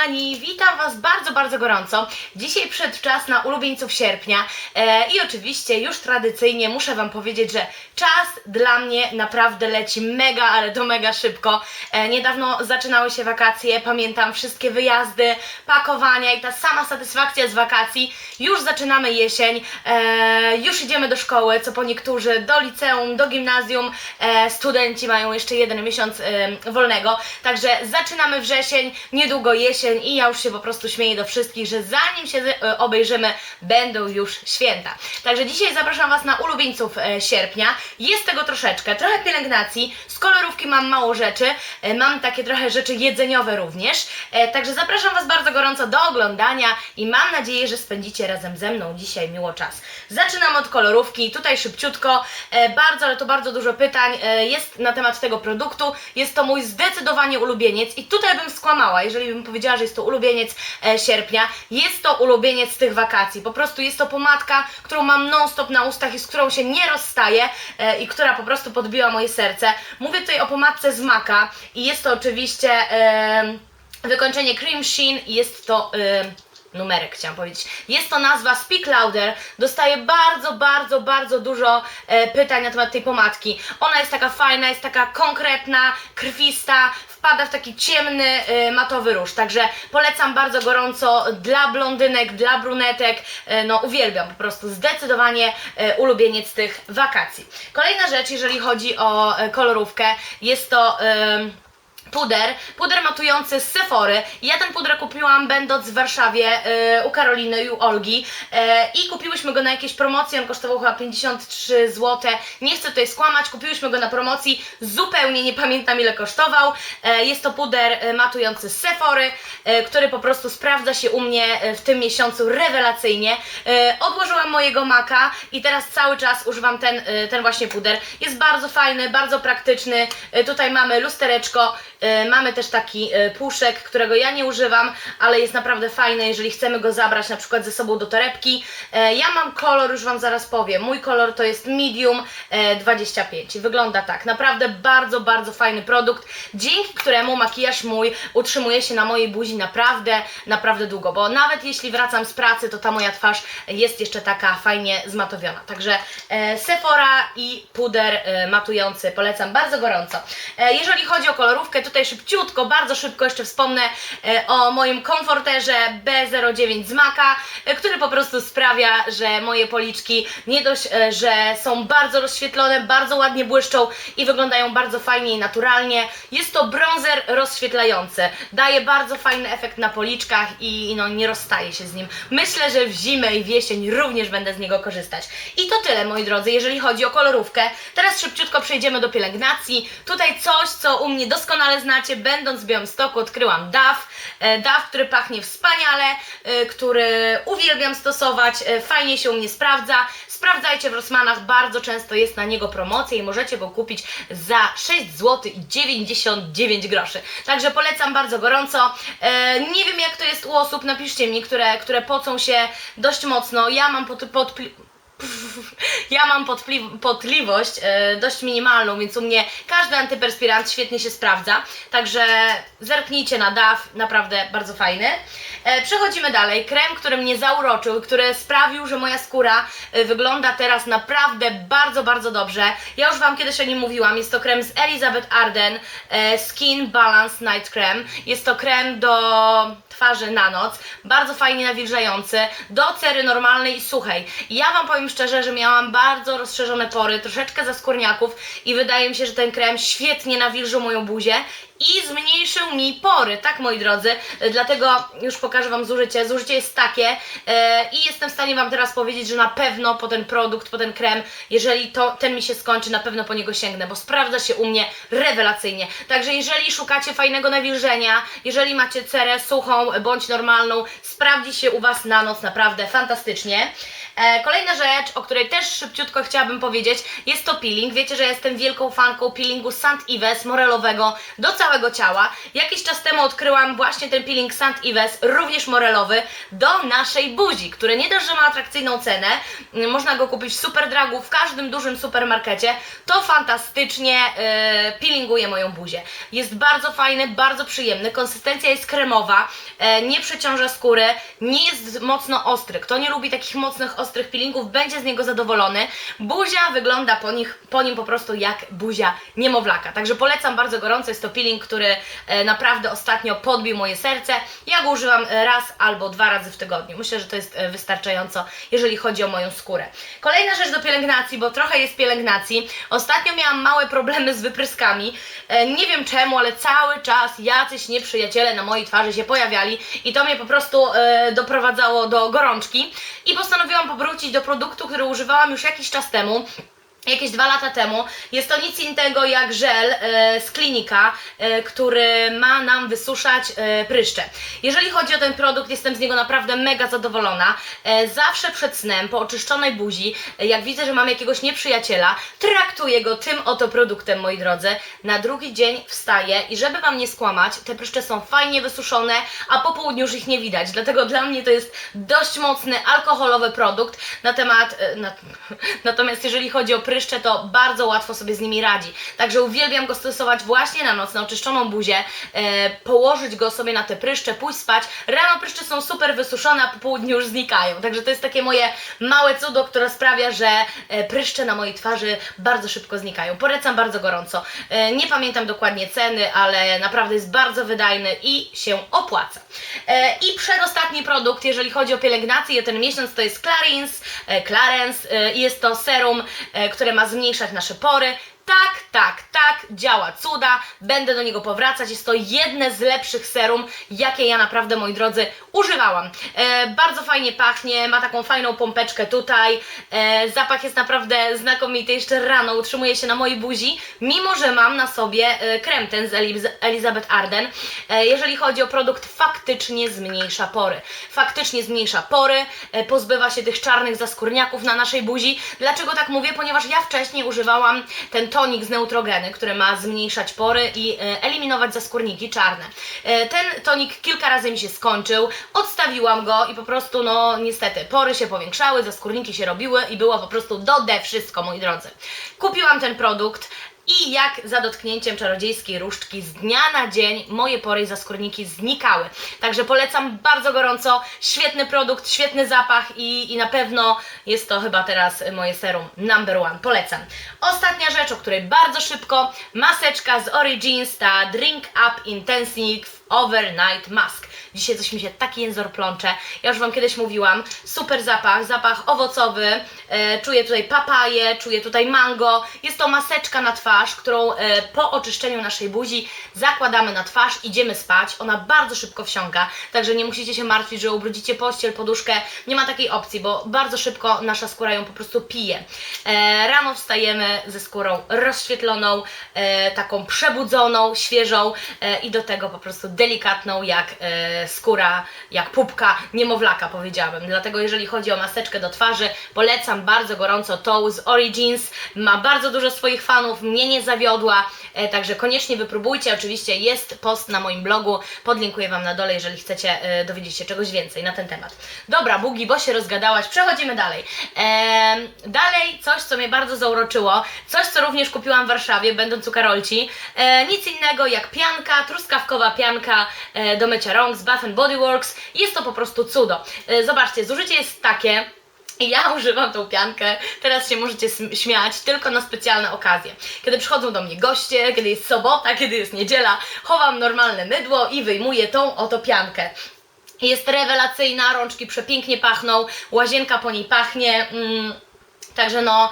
kochani, witam Was bardzo, bardzo gorąco. Dzisiaj przedczas na ulubieńców sierpnia e, i oczywiście już tradycyjnie muszę Wam powiedzieć, że czas dla mnie naprawdę leci mega, ale to mega szybko. E, niedawno zaczynały się wakacje, pamiętam wszystkie wyjazdy, pakowania i ta sama satysfakcja z wakacji. Już zaczynamy jesień, e, już idziemy do szkoły, co po niektórzy, do liceum, do gimnazjum. E, studenci mają jeszcze jeden miesiąc e, wolnego, także zaczynamy wrzesień, niedługo jesień i ja już się po prostu śmieję do wszystkich, że zanim się e, obejrzymy, będą już święta. Także dzisiaj zapraszam Was na ulubieńców e, sierpnia. Jest tego troszeczkę, trochę pielęgnacji, z kolorówki mam mało rzeczy, e, mam takie trochę rzeczy jedzeniowe również. Także zapraszam Was bardzo gorąco do oglądania i mam nadzieję, że spędzicie razem ze mną dzisiaj miło czas. Zaczynam od kolorówki, tutaj szybciutko, bardzo, ale to bardzo dużo pytań jest na temat tego produktu. Jest to mój zdecydowanie ulubieniec i tutaj bym skłamała, jeżeli bym powiedziała, że jest to ulubieniec e, sierpnia. Jest to ulubieniec tych wakacji. Po prostu jest to pomadka, którą mam non-stop na ustach i z którą się nie rozstaję e, i która po prostu podbiła moje serce. Mówię tutaj o pomadce z Maka i jest to oczywiście e, wykończenie Cream Sheen i jest to... E, numerek chciałam powiedzieć. Jest to nazwa Speak Louder. Dostaję bardzo, bardzo, bardzo dużo e, pytań na temat tej pomadki. Ona jest taka fajna, jest taka konkretna, krwista, wpada w taki ciemny, e, matowy róż. Także polecam bardzo gorąco dla blondynek, dla brunetek. E, no uwielbiam po prostu. Zdecydowanie e, ulubieniec tych wakacji. Kolejna rzecz, jeżeli chodzi o e, kolorówkę, jest to... em, puder, puder matujący z Sephory. Ja ten puder kupiłam będąc w Warszawie e, u Karoliny i u Olgi e, i kupiłyśmy go na jakiejś promocji, on kosztował chyba 53 zł. Nie chcę tutaj skłamać, kupiłyśmy go na promocji, zupełnie nie pamiętam ile kosztował. E, jest to puder matujący z Sephory, który po prostu sprawdza się u mnie w tym miesiącu rewelacyjnie. Odłożyłam mojego maka i teraz cały czas używam ten, ten właśnie puder. Jest bardzo fajny, bardzo praktyczny. Tutaj mamy lustereczko, mamy też taki e, puszek, którego ja nie używam, ale jest naprawdę fajny, jeżeli chcemy go zabrać na przykład ze sobą do torebki. E, Ja mam kolor, już Wam zaraz powiem. Mój kolor to jest medium e, 25. Wygląda tak. Naprawdę bardzo, bardzo fajny produkt, dzięki któremu makijaż mój utrzymuje się na mojej buzi naprawdę, naprawdę długo, bo nawet jeśli wracam z pracy, to ta moja twarz jest jeszcze taka fajnie zmatowiona. Także e, Sephora i puder e, matujący polecam bardzo gorąco. E, jeżeli chodzi o kolorówkę, tutaj szybciutko, bardzo szybko jeszcze wspomnę e, o moim komforterze B09 z e, który po prostu sprawia, że moje policzki nie dość, e, że są bardzo rozświetlone, bardzo ładnie błyszczą i wyglądają bardzo fajnie i naturalnie. Jest to bronzer rozświetlający. Daje bardzo fajny efekt na policzkach i no, nie rozstaje się z nim. Myślę, że w zimę i w jesień również będę z niego korzystać. I to tyle, moi drodzy, jeżeli chodzi o kolorówkę. Teraz szybciutko przejdziemy do pielęgnacji. Tutaj coś, co u mnie doskonale znacie, będąc w Białymstoku, odkryłam DAF. E, DAF, który pachnie wspaniale, e, który uwielbiam stosować, e, fajnie się u mnie sprawdza. Sprawdzajcie w Rossmanach, bardzo często jest na niego promocja i możecie go kupić za 6 zł i 99 groszy. Także polecam bardzo gorąco. Nie wiem jak to jest u osób, napiszcie mi, które, które pocą się dość mocno. Ja mam pod, pod, ja mam potliwość e, dość minimalną, więc u mnie każdy antyperspirant świetnie się sprawdza. Także zerknijcie na DAF, naprawdę bardzo fajny. E, przechodzimy dalej. Krem, który mnie zauroczył, który sprawił, że moja skóra e, wygląda teraz naprawdę bardzo, bardzo dobrze. Ja już Wam kiedyś o nim mówiłam. Jest to krem z Elizabeth Arden e, Skin Balance Night Cream. Jest to krem do twarzy na noc, bardzo fajnie nawilżający, do cery normalnej i suchej. Ja Wam powiem szczerze, że miałam bardzo rozszerzone pory, troszeczkę zaskórniaków i wydaje mi się, że ten krem świetnie nawilżył moją buzię i zmniejszył mi pory, tak moi drodzy, dlatego już pokażę Wam zużycie. Zużycie jest takie e, i jestem w stanie Wam teraz powiedzieć, że na pewno po ten produkt, po ten krem, jeżeli to, ten mi się skończy, na pewno po niego sięgnę, bo sprawdza się u mnie rewelacyjnie. Także jeżeli szukacie fajnego nawilżenia, jeżeli macie cerę suchą bądź normalną, sprawdzi się u Was na noc naprawdę fantastycznie. E, kolejna rzecz, o której też szybciutko chciałabym powiedzieć, jest to peeling. Wiecie, że jestem wielką fanką peelingu St. Ives morelowego do całego ciała. Jakiś czas temu odkryłam właśnie ten peeling St. Ives, również morelowy, do naszej buzi, który nie dość, że ma atrakcyjną cenę, można go kupić w Superdragu, w każdym dużym supermarkecie, to fantastycznie e, peelinguje moją buzię. Jest bardzo fajny, bardzo przyjemny, konsystencja jest kremowa, e, nie przeciąża skóry, nie jest mocno ostry. Kto nie lubi takich mocnych, ostrych peelingów, będzie z niego zadowolony. Buzia wygląda po, nich, po nim po prostu jak buzia niemowlaka. Także polecam bardzo gorąco, jest to peeling, który e, naprawdę ostatnio podbił moje serce. Ja go używam e, raz albo dwa razy w tygodniu. Myślę, że to jest e, wystarczająco, jeżeli chodzi o moją skórę. Kolejna rzecz do pielęgnacji, bo trochę jest pielęgnacji. Ostatnio miałam małe problemy z wypryskami. Nie wiem czemu, ale cały czas jacyś nieprzyjaciele na mojej twarzy się pojawiali i to mnie po prostu doprowadzało do gorączki i postanowiłam powrócić do produktu, który używałam już jakiś czas temu. Jakieś dwa lata temu. Jest to nic innego jak żel e, z klinika, e, który ma nam wysuszać e, pryszcze. Jeżeli chodzi o ten produkt, jestem z niego naprawdę mega zadowolona. E, zawsze przed snem, po oczyszczonej buzi, e, jak widzę, że mam jakiegoś nieprzyjaciela, traktuję go tym oto produktem, moi drodzy. Na drugi dzień wstaję i żeby Wam nie skłamać, te pryszcze są fajnie wysuszone, a po południu już ich nie widać. Dlatego dla mnie to jest dość mocny, alkoholowy produkt na temat... e, Na, natomiast jeżeli chodzi o pryszcze, to bardzo łatwo sobie z nimi radzi. Także uwielbiam go stosować właśnie na noc, na oczyszczoną buzię, e, położyć go sobie na te pryszcze, pójść spać. Rano pryszcze są super wysuszone, a po południu już znikają. Także to jest takie moje małe cudo, które sprawia, że e, pryszcze na mojej twarzy bardzo szybko znikają. Polecam bardzo gorąco. E, nie pamiętam dokładnie ceny, ale naprawdę jest bardzo wydajny i się opłaca. E, I przedostatni produkt, jeżeli chodzi o pielęgnację ten miesiąc, to jest Clarins, e, Clarence e, jest to serum, e, które ma zmniejszać nasze pory. Tak, tak, tak, działa cuda, będę do niego powracać. Jest to jedne z lepszych serum, jakie ja naprawdę, moi drodzy, używałam. E, bardzo fajnie pachnie, ma taką fajną pompeczkę tutaj. E, zapach jest naprawdę znakomity, jeszcze rano utrzymuje się na mojej buzi, mimo że mam na sobie e, krem ten z Eliz Elizabeth Arden. E, jeżeli chodzi o produkt, faktycznie zmniejsza pory. Faktycznie zmniejsza pory, e, pozbywa się tych czarnych zaskórniaków na naszej buzi. Dlaczego tak mówię? Ponieważ ja wcześniej używałam ten tonik z Neutrogeny, który ma zmniejszać pory i e, eliminować zaskórniki czarne. E, ten tonik kilka razy mi się skończył, odstawiłam go i po prostu, no niestety, pory się powiększały, zaskórniki się robiły i było po prostu do D wszystko, moi drodzy. Kupiłam ten produkt. I jak za dotknięciem czarodziejskiej różdżki z dnia na dzień moje pory i zaskórniki znikały. Także polecam bardzo gorąco. Świetny produkt, świetny zapach i, i na pewno jest to chyba teraz moje serum number one. Polecam. Ostatnia rzecz, o której bardzo szybko. Maseczka z Origins, ta Drink Up Intensive Overnight Mask. Dzisiaj coś mi się taki jęzor plącze. Ja już Wam kiedyś mówiłam. Super zapach, zapach owocowy. E, czuję tutaj papaję, czuję tutaj mango. Jest to maseczka na twarz, którą e, po oczyszczeniu naszej buzi zakładamy na twarz, idziemy spać. Ona bardzo szybko wsiąka, także nie musicie się martwić, że ubrudzicie pościel, poduszkę. Nie ma takiej opcji, bo bardzo szybko nasza skóra ją po prostu pije. E, rano wstajemy ze skórą rozświetloną, e, taką przebudzoną, świeżą e, i do tego po prostu delikatną jak e, skóra, jak pupka niemowlaka powiedziałabym. Dlatego jeżeli chodzi o maseczkę do twarzy, polecam bardzo gorąco tą z Origins. Ma bardzo dużo swoich fanów, mnie nie zawiodła, e, także koniecznie wypróbujcie. Oczywiście jest post na moim blogu, podlinkuję Wam na dole, jeżeli chcecie e, dowiedzieć się czegoś więcej na ten temat. Dobra, Bugi, bo się rozgadałaś, przechodzimy dalej. Dalej coś, co mnie bardzo zauroczyło, coś, co również kupiłam w Warszawie, będąc u Karolci. E, nic innego jak pianka, truskawkowa pianka e, do mycia rąk z Bath Body Works. Jest to po prostu cudo. E, zobaczcie, zużycie jest takie, ja używam tą piankę, teraz się możecie śmiać, tylko na specjalne okazje. Kiedy przychodzą do mnie goście, kiedy jest sobota, kiedy jest niedziela, chowam normalne mydło i wyjmuję tą oto piankę. Jest rewelacyjna, rączki przepięknie pachną, łazienka po niej pachnie. Mm, także no,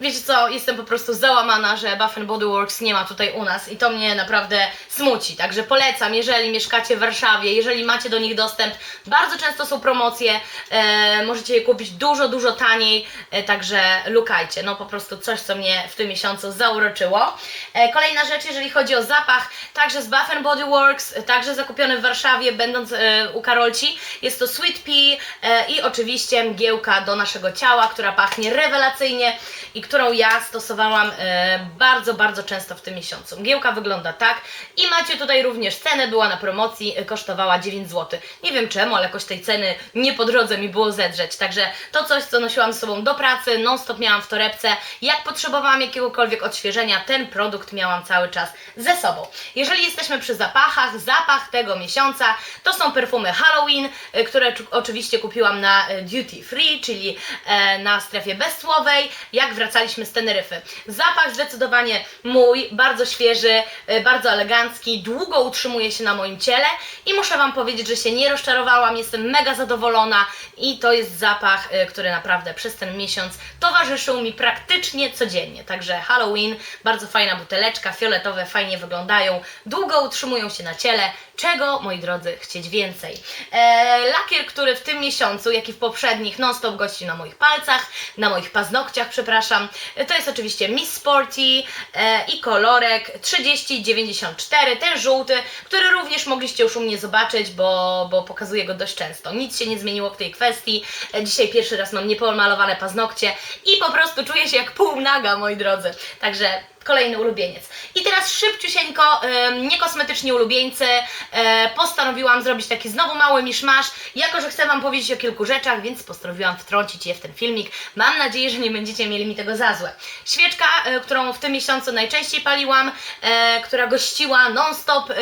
wiecie co, jestem po prostu załamana, że Bath Body Works nie ma tutaj u nas i to mnie naprawdę smuci. Także polecam, jeżeli mieszkacie w Warszawie, jeżeli macie do nich dostęp, bardzo często są promocje, e, możecie je kupić dużo, dużo taniej e, także lukajcie. No po prostu coś, co mnie w tym miesiącu zauroczyło. E, Kolejna rzecz, jeżeli chodzi o zapach, także z and Body Works, także zakupiony w Warszawie, będąc e, u Karolci. Jest to Sweet Pea e, i oczywiście mgiełka do naszego ciała, która pachnie rewelacyjnie i którą ja stosowałam e, bardzo, bardzo często w tym miesiącu. Mgiełka wygląda tak i macie tutaj również cenę, była na promocji, e, kosztowała 9 zł. Nie wiem czemu, ale jakoś tej ceny nie po drodze mi było zedrzeć, także to coś, co nosiłam z sobą do pracy, non stop miałam w torebce. Jak potrzebowałam jakiegokolwiek odświeżenia, ten produkt miałam cały czas ze sobą. Jeżeli jesteśmy przy zapachach, zapach tego miesiąca to są perfumy Halloween, y, które oczywiście kupiłam na duty free, czyli e, na strefie bezcłowej, jak wracaliśmy z Teneryfy. Zapach zdecydowanie mój, bardzo świeży, y, bardzo elegancki, długo utrzymuje się na moim ciele i muszę Wam powiedzieć, że się nie rozczarowałam, jestem mega zadowolona i to jest zapach, y, który naprawdę przez ten miesiąc towarzyszył mi praktycznie codziennie. Także Halloween, bardzo fajna buteleczka, fioletowe, fajnie wyglądają, długo utrzymują się na ciele. Czego, moi drodzy, chcieć więcej? E, lakier, który w tym miesiącu, jak i w poprzednich, non-stop gości na moich palcach, na moich paznokciach, przepraszam. E, To jest oczywiście Miss Sporty e, i kolorek 3094, ten żółty, który również mogliście już u mnie zobaczyć, bo, bo pokazuję go dość często. Nic się nie zmieniło w tej kwestii. E, Dzisiaj pierwszy raz mam niepomalowane paznokcie i po prostu czuję się jak półnaga, moi drodzy. Także kolejny ulubieniec. I teraz szybciusieńko, niekosmetyczni ulubieńcy, e, postanowiłam zrobić taki znowu mały miszmasz, jako że chcę Wam powiedzieć o kilku rzeczach, więc postanowiłam wtrącić je w ten filmik. Mam nadzieję, że nie będziecie mieli mi tego za złe. Świeczka, e, którą w tym miesiącu najczęściej paliłam, e, która gościła non-stop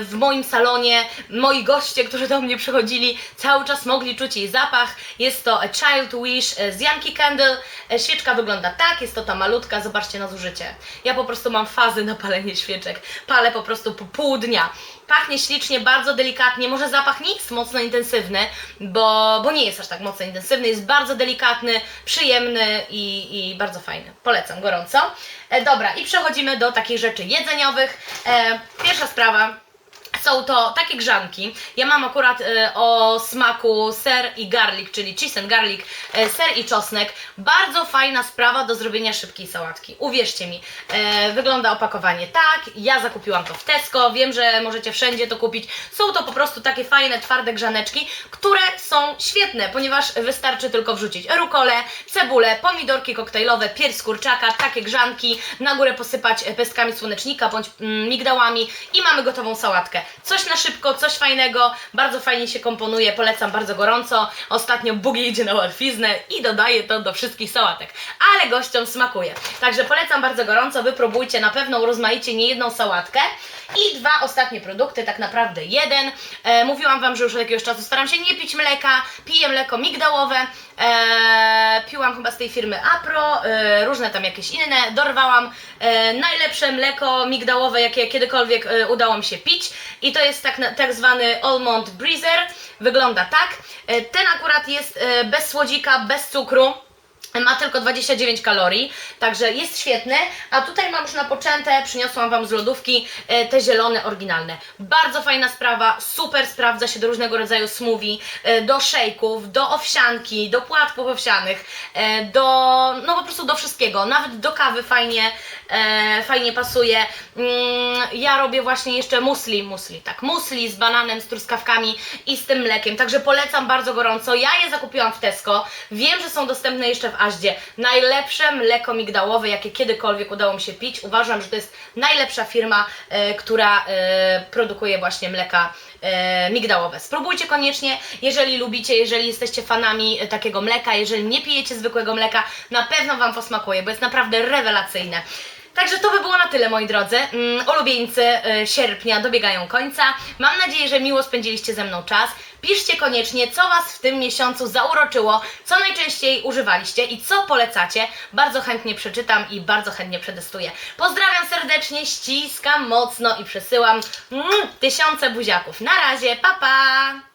w moim salonie. Moi goście, którzy do mnie przychodzili, cały czas mogli czuć jej zapach. Jest to A Child Wish z Yankee Candle. Świeczka wygląda tak, jest to ta malutka, zobaczcie na zużycie. Ja po prostu mam fazy na palenie świeczek. Palę po prostu po pół dnia. Pachnie ślicznie, bardzo delikatnie, może zapach nie jest mocno intensywny, bo, bo nie jest aż tak mocno intensywny, jest bardzo delikatny, przyjemny i, i bardzo fajny. Polecam gorąco. E, dobra, i przechodzimy do takich rzeczy jedzeniowych. E, pierwsza sprawa, są to takie grzanki. Ja mam akurat e, o smaku ser i garlic, czyli cheese and garlic, e, ser i czosnek. Bardzo fajna sprawa do zrobienia szybkiej sałatki. Uwierzcie mi, e, wygląda opakowanie tak. Ja zakupiłam to w Tesco. Wiem, że możecie wszędzie to kupić. Są to po prostu takie fajne, twarde grzaneczki, które są świetne, ponieważ wystarczy tylko wrzucić rukolę, cebulę, pomidorki koktajlowe, pierś kurczaka, takie grzanki, na górę posypać pestkami słonecznika bądź mm, migdałami i mamy gotową sałatkę. Coś na szybko, coś fajnego, bardzo fajnie się komponuje, polecam bardzo gorąco. Ostatnio Bugi idzie na łatwiznę i dodaje to do wszystkich sałatek, ale gościom smakuje. Także polecam bardzo gorąco, wypróbujcie, na pewno urozmaicie nie jedną sałatkę. I dwa ostatnie produkty, tak naprawdę jeden. E, mówiłam Wam, że już od jakiegoś czasu staram się nie pić mleka, piję mleko migdałowe. E, piłam chyba z tej firmy Apro, e, różne tam jakieś inne. Dorwałam e, najlepsze mleko migdałowe, jakie kiedykolwiek e, udało mi się pić. I to jest tak, tak zwany Almond Breezer. Wygląda tak. E, ten akurat jest e, bez słodzika, bez cukru. Ma tylko 29 kalorii, także jest świetny. A tutaj mam już napoczęte, przyniosłam Wam z lodówki e, te zielone, oryginalne. Bardzo fajna sprawa, super sprawdza się do różnego rodzaju smoothie, e, do szejków, do owsianki, do płatków owsianych, e, do, no po prostu do wszystkiego. Nawet do kawy fajnie, fajnie pasuje. Mm, ja robię właśnie jeszcze musli, musli, tak, musli z bananem, z truskawkami i z tym mlekiem, także polecam bardzo gorąco. Ja je zakupiłam w Tesco, wiem, że są dostępne jeszcze w Aździe. Najlepsze mleko migdałowe, jakie kiedykolwiek udało mi się pić. Uważam, że to jest najlepsza firma, e, która e, produkuje właśnie mleka e, migdałowe. Spróbujcie koniecznie, jeżeli lubicie, jeżeli jesteście fanami e, takiego mleka, jeżeli nie pijecie zwykłego mleka, na pewno Wam posmakuje, bo jest naprawdę rewelacyjne. Także to by było na tyle, moi drodzy. Mm, ulubieńcy y, sierpnia dobiegają końca. Mam nadzieję, że miło spędziliście ze mną czas. Piszcie koniecznie, co Was w tym miesiącu zauroczyło, co najczęściej używaliście i co polecacie. Bardzo chętnie przeczytam i bardzo chętnie przetestuję. Pozdrawiam serdecznie, ściskam mocno i przesyłam mm, tysiące buziaków. Na razie, pa pa!